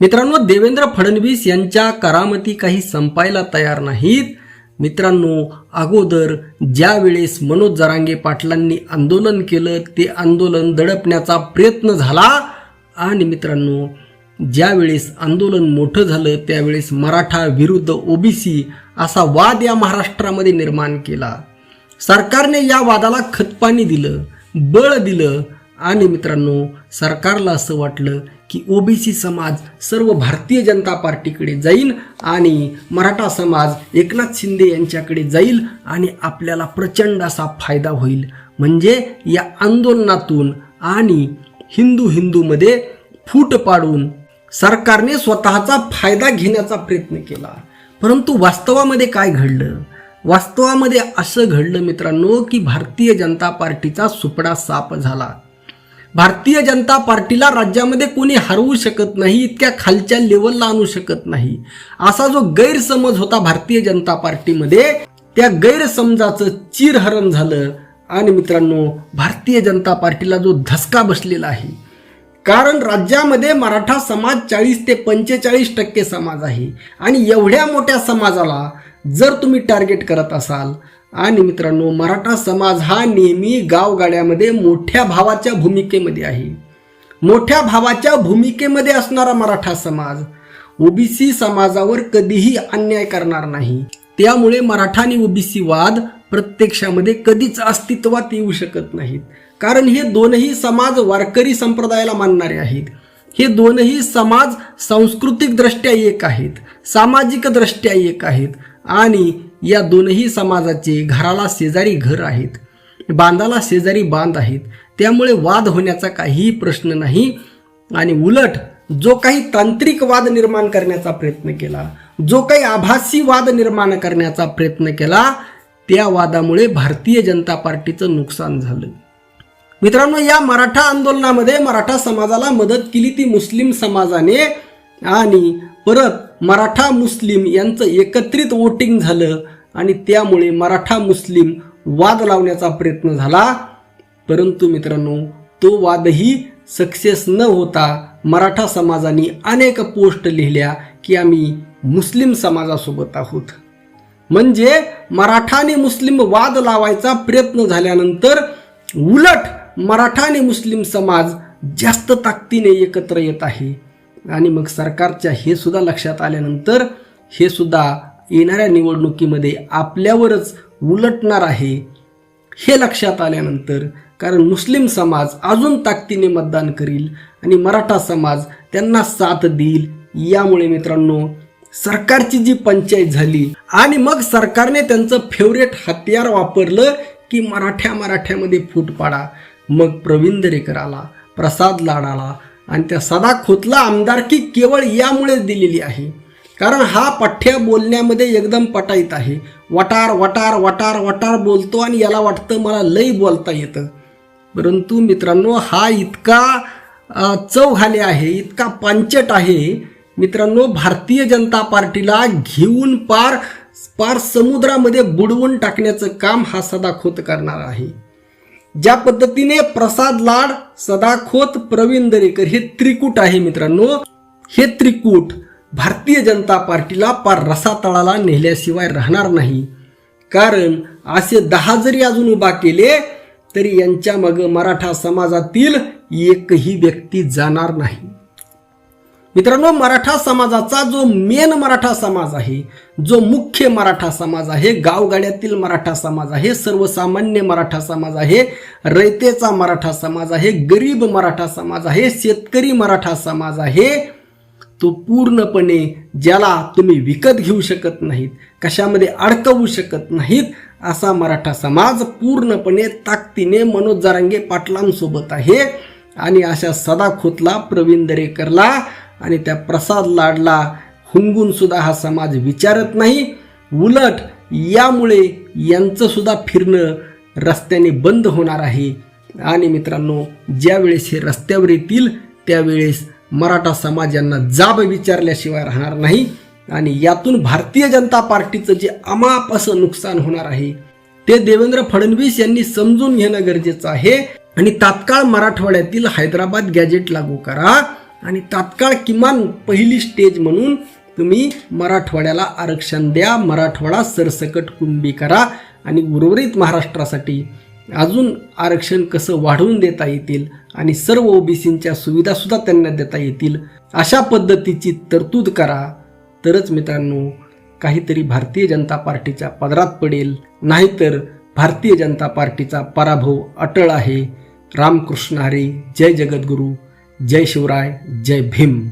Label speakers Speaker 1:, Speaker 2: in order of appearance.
Speaker 1: मित्रांनो देवेंद्र फडणवीस यांच्या करामती काही संपायला तयार नाहीत. मित्रांनो अगोदर ज्या वेळेस मनोज जरांगे पाटलांनी आंदोलन केलं ते आंदोलन दडपण्याचा प्रयत्न झाला. आणि मित्रांनो ज्यावेळेस आंदोलन मोठं झालं त्यावेळेस मराठा विरुद्ध ओबीसी असा वाद या महाराष्ट्रामध्ये निर्माण केला. सरकारने या वादाला खतपाणी दिलं बळ दिलं आणि मित्रांनो सरकारला असं वाटलं की ओबीसी समाज सर्व भारतीय जनता पार्टीकडे जाईल आणि मराठा समाज एकनाथ शिंदे यांच्याकडे जाईल आणि आपल्याला प्रचंड असा फायदा होईल. म्हणजे या आंदोलनातून आणि हिंदू हिंदूमध्ये फूट पाडून सरकारने स्वतःचा फायदा घेण्याचा प्रयत्न केला. परंतु वास्तवामध्ये काय घडलं? वास्तवामध्ये असं घडलं मित्रांनो की भारतीय जनता पार्टीचा सुपडा साप झाला. भारतीय जनता पार्टीला राज्यामध्ये कोणी हरवू शकत नाही इतक्या खालच्या लेवलला आणू शकत नाही. असा जो गैरसमज होता भारतीय जनता पार्टीमध्ये त्या गैरसमजाचं चिरहरण झालं. आणि मित्रांनो भारतीय जनता पार्टीला जो धसका बसलेला आहे कारण राज्यामध्ये मराठा समाज चाळीस ते पंचेचाळीस टक्के समाज आहे. आणि एवढ्या मोठ्या समाजाला जर तुम्ही टार्गेट करत असाल आणि मित्रांनो मराठा समाज हा नेहमी गावगाड्यामध्ये मोठ्या भावाच्या भूमिकेमध्ये आहे. मोठ्या भावाच्या भूमिकेमध्ये असणारा मराठा समाज ओबीसी समाजावर कधीही अन्याय करणार नाही. त्यामुळे मराठा आणि ओबीसी वाद प्रत्यक्षामध्ये कधीच अस्तित्वात येऊ शकत नाहीत. कारण हे दोनही समाज वारकरी संप्रदायाला मानणारे आहेत. हे दोनही समाज सांस्कृतिकदृष्ट्या एक आहेत सामाजिकदृष्ट्या एक आहेत आणि या दोनही समाजाचे घराला शेजारी घर आहेत बांधाला शेजारी बांध आहेत त्यामुळे वाद होण्याचा काहीही प्रश्न नाही. आणि उलट जो काही तांत्रिक वाद निर्माण करण्याचा प्रयत्न केला जो काही आभासी वाद निर्माण करण्याचा प्रयत्न केला त्या वादामुळे भारतीय जनता पार्टीचं नुकसान झालं. मित्रांनो या मराठा आंदोलनामध्ये मराठा समाजाला मदत केली ती मुस्लिम समाजाने. आणि परत मराठा मुस्लिम यांचं एकत्रित वोटिंग झालं आणि त्यामुळे मराठा मुस्लिम वाद लावण्याचा प्रयत्न झाला. परंतु मित्रांनो तो वादही सक्सेस न होता मराठा समाजाने अनेक पोस्ट लिहिल्या की आम्ही मुस्लिम समाजासोबत आहोत. म्हणजे मराठा आणि मुस्लिम वाद लावायचा प्रयत्न झाल्यानंतर उलट मराठा आणि मुस्लिम समाज जास्त ताकदीने एकत्र येत आहे. आणि मग सरकारच्या हे सुद्धा लक्षात आल्यानंतर हे सुद्धा येणाऱ्या निवडणुकीमध्ये आपल्यावरच उलटणार आहे हे लक्षात आल्यानंतर कारण मुस्लिम समाज अजून ताकदीने मतदान करील आणि मराठा समाज त्यांना साथ देईल. यामुळे मित्रांनो सरकारची जी पंचायत झाली आणि मग सरकारने त्यांचं फेवरेट हत्यार वापरलं की मराठ्या मराठ्यामध्ये फूट पाडा मग प्रवीण दरेकर आला प्रसाद लाड आला आणि त्या सदा खोतला आमदारकी केवळ यामुळेच दिलेली आहे. कारण हा पठ्य बोलण्यामध्ये एकदम पटाईत आहे. वटार वटार वटार वटार बोलतो आणि याला वाटतं मला लई बोलता येतं. परंतु मित्रांनो हा इतका चव घाले आहे इतका पांचट आहे. मित्रांनो भारतीय जनता पार्टीला घेऊन पार पार समुद्रामध्ये बुडवून टाकण्याचं काम हा सदा खोत करणार आहे. ज्या पद्धतीने प्रसाद लाड सदाखोत प्रवीण दरेकर हे त्रिकूट आहे मित्रांनो. हे त्रिकूट भारतीय जनता पार्टीला पार रसातळाला नेल्याशिवाय राहणार नाही. कारण असे दहा जरी अजून उभा केले तरी यांच्या मग मराठा समाजातील एकही व्यक्ती जाणार नाही. मित्रांनो मराठा समाजाचा जो मेन मराठा समाज आहे जो मुख्य मराठा समाज आहे गावगाड्यातील मराठा समाज आहे सर्वसामान्य मराठा समाज आहे रयतेचा मराठा समाज आहे गरीब मराठा समाज आहे शेतकरी मराठा समाज आहे तो पूर्णपणे ज्याला तुम्ही विकत घेऊ शकत नाहीत कशामध्ये अडकवू शकत नाहीत असा मराठा समाज पूर्णपणे ताकदीने मनोज जरांगे पाटलांसोबत आहे. आणि अशा सदाखोतला प्रवीण दरेकरला आणि त्या प्रसाद लाडला हुंगून सुद्धा हा समाज विचारत नाही. उलट यामुळे यांचं सुद्धा फिरणं रस्त्याने बंद होणार आहे. आणि मित्रांनो ज्यावेळेस हे रस्त्यावर येतील त्यावेळेस मराठा समाज यांना जाब विचारल्याशिवाय राहणार नाही. आणि यातून भारतीय जनता पार्टीचं जे अमाप असं नुकसान होणार आहे ते देवेंद्र फडणवीस यांनी समजून घेणं गरजेचं आहे. आणि तात्काळ मराठवाड्यातील हैदराबाद गॅजेट लागू करा. आणि तात्काळ किमान पहिली स्टेज म्हणून तुम्ही मराठवाड्याला आरक्षण द्या मराठवाडा सरसकट कुंबी करा आणि उर्वरित महाराष्ट्रासाठी अजून आरक्षण कसं वाढवून देता येतील आणि सर्व ओबीसींच्या सुविधासुद्धा त्यांना देता येतील अशा पद्धतीची तरतूद करा. तरच मित्रांनो काहीतरी भारतीय जनता पार्टीच्या पदरात पडेल नाहीतर भारतीय जनता पार्टीचा पराभव अटळ आहे. रामकृष्ण हरी जय जगद्गुरू. जय शिवराय जय भीम.